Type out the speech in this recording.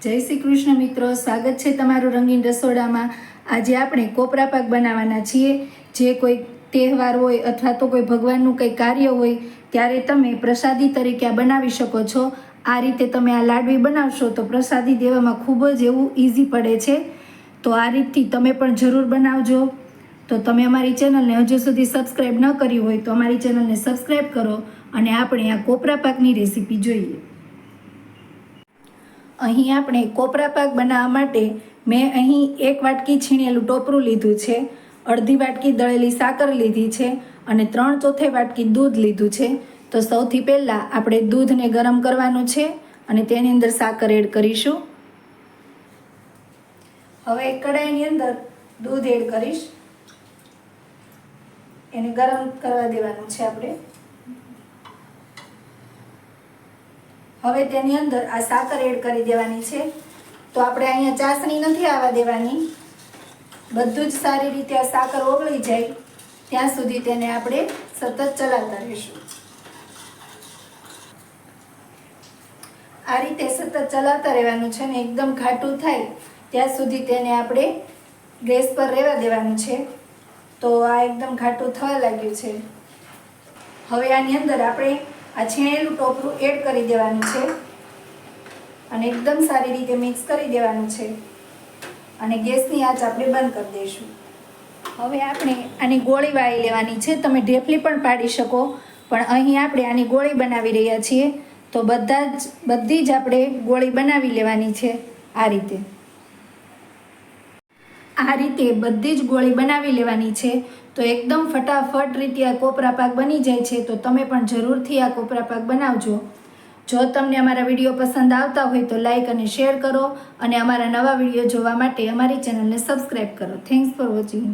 જય શ્રી કૃષ્ણ મિત્રો, સ્વાગત છે તમારું રંગીન રસોડામાં. આજે આપણે કોપરા પાક બનાવવાના છીએ. જે કોઈ તહેવાર હોય અથવા તો કોઈ ભગવાનનું કંઈ કાર્ય હોય, ત્યારે તમે પ્રસાદી તરીકે આ બનાવી શકો છો. આ રીતે તમે આ લાડવી બનાવશો તો પ્રસાદી દેવામાં ખૂબ જ એવું ઇઝી પડે છે. તો આ રીતથી તમે પણ જરૂર બનાવજો. તો તમે અમારી ચેનલને હજુ સુધી સબસ્ક્રાઈબ ન કરી હોય તો અમારી ચેનલને સબસ્ક્રાઈબ કરો અને આપણે આ કોપરા પાકની રેસીપી જોઈએ. અહીં આપણે કોપરા પાક બનાવવા માટે મેં અહીં એક વાટકી છીણેલું ટોપરું લીધું છે, અડધી વાટકી દળેલી સાકર લીધી છે અને ત્રણ ચોથે વાટકી દૂધ લીધું છે. તો સૌથી પહેલાં આપણે દૂધને ગરમ કરવાનું છે અને તેની અંદર સાકર એડ કરીશું. હવે કડાઈની અંદર દૂધ એડ કરીશ. એને ગરમ કરવા દેવાનું છે આપણે. હવે તેની અંદર આ સાકર એડ કરી દેવાની છે. તો આપણે અહીંયા ચાસણી નથી આવવા દેવાની. બધું જ સારી રીતે આ સાકર ઓગળી જાય. ત્યાં સુધી તેને આપણે સતત ચલાવતા રહીશું. આ રીતે સતત ચલાવતા રહેવાનું છે ને એકદમ ઘાટું થાય, ત્યાં સુધી તેને આપણે ગેસ પર રહેવા દેવાનું છે. તો આ એકદમ ઘાટું થવા લાગ્યું છે. હવે આની અંદર આપણે આ છીણેલું ટોપરું એડ કરી દેવાનું છે. અને એકદમ સારી રીતે મિક્સ કરી દેવાનું છે. અને ગેસની આંચ આપણે બંધ કરી દઈશું. હવે આપણે આની ગોળી વાળી લેવાની છે. તમે ઢેપલી પણ પાડી શકો. પણ અહીં આપણે આની ગોળી બનાવી રહ્યા છીએ. તો બધા જ, બધી જ આપણે ગોળી બનાવી લેવાની છે આ રીતે. આ રીતે બધી જ ગોળી બનાવી લેવાની છે. તો એકદમ ફટાફટ રીતે આ કોપરા પાક બની જાય છે, તો તમે પણ જરૂરથી આ કોપરા પાક બનાવજો. જો તમને અમારા વીડિયો પસંદ આવતા હોય તો લાઇક અને શેર કરો અને અમારા નવા વીડિયો જોવા માટે અમારી ચેનલને સબસ્ક્રાઈબ કરો. Thanks for watching